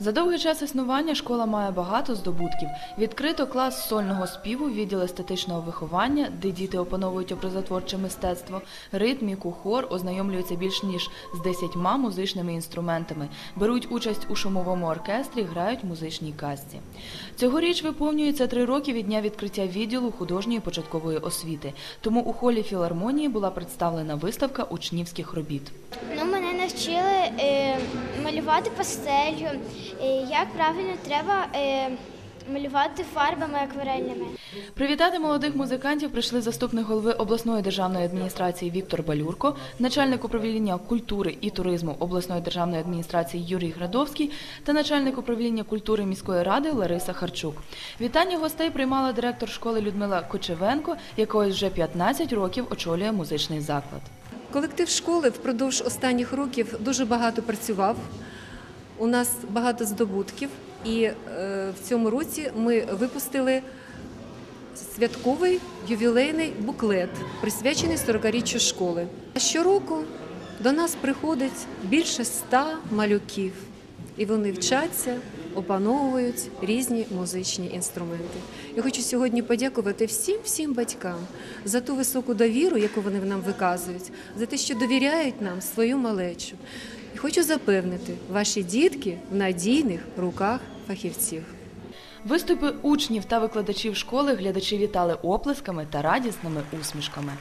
За довгий час існування школа має багато здобутків. Відкрито клас сольного співу, відділ естетичного виховання, де діти опановують образотворче мистецтво, ритміку, хор, ознайомлюються більш ніж з десятьма музичними інструментами, беруть участь у шумовому оркестрі, грають музичній казці. Цьогоріч виповнюється три роки від дня відкриття відділу художньої початкової освіти. Тому у холі філармонії була представлена виставка учнівських робіт. Ну, мене навчили е, малювати пастелью, е, як правильно треба е, малювати фарбами акварельними. Привітати молодих музикантів прийшли заступник голови обласної державної адміністрації Віктор Балюрко, начальник управління культури і туризму обласної державної адміністрації Юрій Градовський та начальник управління культури міської ради Лариса Харчук. Вітання гостей приймала директор школи Людмила Кочевенко, якої вже 15 років очолює музичний заклад. Колектив школи впродовж останніх років дуже багато працював. У нас багато здобутків, і е, в цьому році ми випустили святковий ювілейний буклет, присвячений 40-річчю школи. Щороку до нас приходить більше ста малюків, і вони вчаться, опановують різні музичні інструменти. Я хочу сьогодні подякувати всім всім батькам за ту високу довіру, яку вони нам виказують, за те, що довіряють нам свою малечу. І хочу запевнити, ваші дітки в надійних руках фахівців. Виступи учнів та викладачів школи глядачі вітали оплесками та радісними усмішками.